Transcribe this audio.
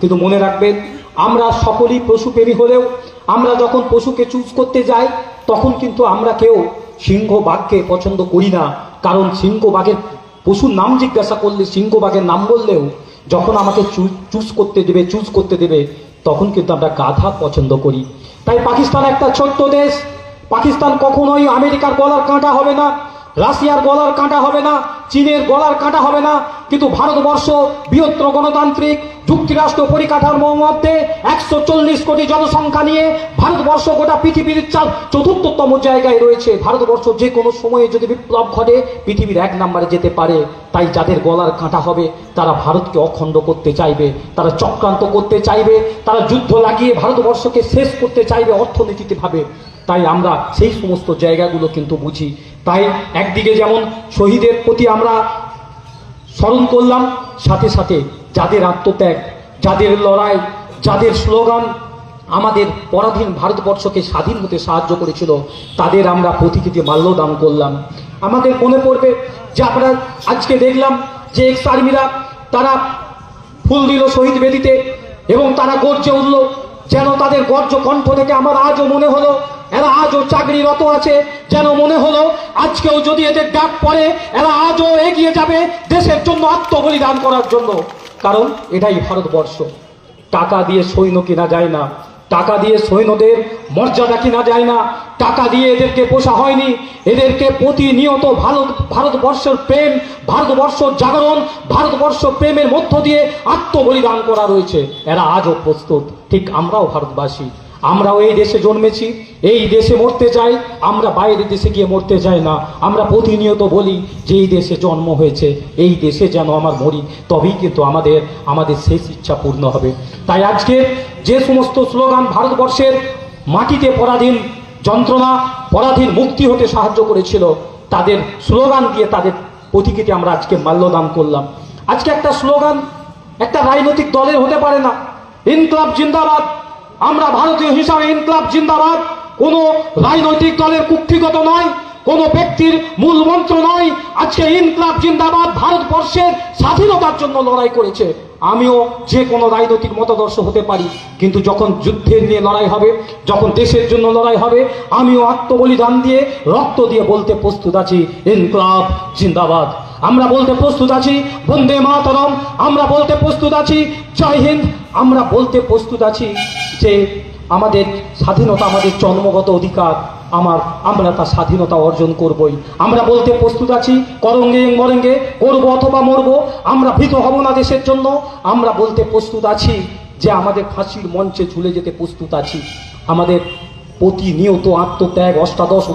কিন্তু মনে রাখবেন, আমরা সকলেই পশুপ্রেমী হলেও, আমরা যখন পশুকে চুজ করতে যাই, তখন কিন্তু আমরা কেউ সিংহ বাঘকে পছন্দ করি না। কারণ সিংহ বাঘের পশুর নাম জিজ্ঞাসা করলে সিংহ বাঘের নাম বললেও যখন আমাকে চুজ করতে দেবে, চুজ করতে দেবে, তখন কিন্তু আমরা গাধা পছন্দ করি। তাই পাকিস্তান একটা ছোট্ট দেশ। পাকিস্তান কখনোই আমেরিকার গলার কাঁটা হবে না, রাশিয়ার গলার কাঁটা হবে না, চীনের গলার কাঁটা হবে না। কিন্তু ভারতবর্ষ বৃহত্তর গণতান্ত্রিক যুক্তরাষ্ট্র পরিকাঠামোর মধ্যে একশো চল্লিশ কোটি জনসংখ্যা নিয়ে ভারতবর্ষ গোটা পৃথিবীর চতুর্থতম জায়গায় রয়েছে। ভারতবর্ষ যে কোনো সময়ে যদি বিপ্লব ঘটে, পৃথিবীর এক নম্বরে যেতে পারে। তাই যাদের গলার কাঁটা হবে, তারা ভারতকে অখণ্ড করতে চাইবে, তারা চক্রান্ত করতে চাইবে, তারা যুদ্ধ লাগিয়ে ভারতবর্ষকে শেষ করতে চাইবে অর্থনীতিতেভাবে তাই আমরা সেই সমস্ত জায়গাগুলো কিন্তু বুঝি। তাই একদিকে যেমন শহীদের প্রতি আমরা স্মরণ করলাম সাথে সাথে যাদের আত্মত্যাগ, যাদের লড়াই, যাদের স্লোগান আমাদের পরাধীন ভারতবর্ষকে স্বাধীন হতে সাহায্য করেছিল, তাদের আমরা প্রতিকৃতি মাল্যদান করলাম। আমাদের মনে পড়বে যে আমরা আজকে দেখলাম যে এক্স আর্মিরা তারা ফুল দিল শহীদ বেদিতে এবং তারা গর্জে উঠল, যেন তাদের গর্জ কণ্ঠ থেকে আমার আজও মনে হলো এরা আজও চাকরিরত আছে। যেন মনে হলো, আজকেও যদি এদের ডাক পড়ে, এরা আজও এগিয়ে যাবে দেশের জন্য আত্মবলিদান করার জন্য। কারণ এটাই ভারতবর্ষ। টাকা দিয়ে সৈন্য কেনা যায় না। টাকা দিয়ে সৈন্যদের মর্যাদা কিনা যায় না। টাকা দিয়ে এদেরকে পোষা হয়নি। এদেরকে প্রতিনিয়ত ভারত, ভারতবর্ষের প্রেম, ভারতবর্ষ জাগরণ, ভারতবর্ষ প্রেমের মধ্য দিয়ে আত্মবলিদান করা রয়েছে। এরা আজও প্রস্তুত। ঠিক আমরাও ভারতবাসী। আমরাও এই দেশে জন্মেছি, এই দেশে মরতে চাই, আমরা বাইরের দেশে গিয়ে মরতে চাই না। আমরা প্রতিনিয়ত বলি যে এই দেশে জন্ম হয়েছে, এই দেশে যেন আমার মরি, তবেই কিন্তু আমাদের আমাদের শেষ ইচ্ছা পূর্ণ হবে। তাই আজকে যে সমস্ত স্লোগান ভারতবর্ষের মাটিতে পরাধীন যন্ত্রণা, পরাধীন মুক্তি হতে সাহায্য করেছিল, তাদের স্লোগান দিয়ে তাদের প্রতীকীতে আমরা আজকে মাল্যদান করলাম। আজকে একটা স্লোগান একটা রাজনৈতিক দলের হতে পারে না। ইনকলাব জিন্দাবাদ। আমরা ভারতীয় হিসাবে ইনকলাব জিন্দাবাদ। কোনো রাজনৈতিক দলের কুক্ষিগত নয়, কোনো ব্যক্তির মূল মন্ত্র নয়। আজকে ইনকলাব জিন্দাবাদ ভারতবর্ষের স্বাধীনতার জন্য লড়াই করেছে। আমিও যে কোনো রাজনৈতিক মতাদর্শ হতে পারি, কিন্তু যখন যুদ্ধের নিয়ে লড়াই হবে, যখন দেশের জন্য লড়াই হবে, আমিও আত্মবলিদান দিয়ে, রক্ত দিয়ে বলতে প্রস্তুত আছি, ইনকলাব জিন্দাবাদ। আমরা বলতে প্রস্তুত আছি, বন্দে মাতরম, আমরা বলতে প্রস্তুত আছি, জয় হিন্দ, আমরা বলতে প্রস্তুত আছি। যে আমাদের স্বাধীনতা, আমাদের জন্মগত অধিকার, আমার, আমরা তার স্বাধীনতা অর্জন করবই। আমরা বলতে প্রস্তুত আছি, করঙ্গে, মরেঙ্গে, করব অথবা মরব, আমরা ভীত হব না দেশের জন্য। আমরা বলতে প্রস্তুত আছি যে আমাদের ফাঁসির মঞ্চে ঝুলে যেতে প্রস্তুত আছি। আমাদের প্রতিনিয়ত আত্মত্যাগ, অষ্টাদশ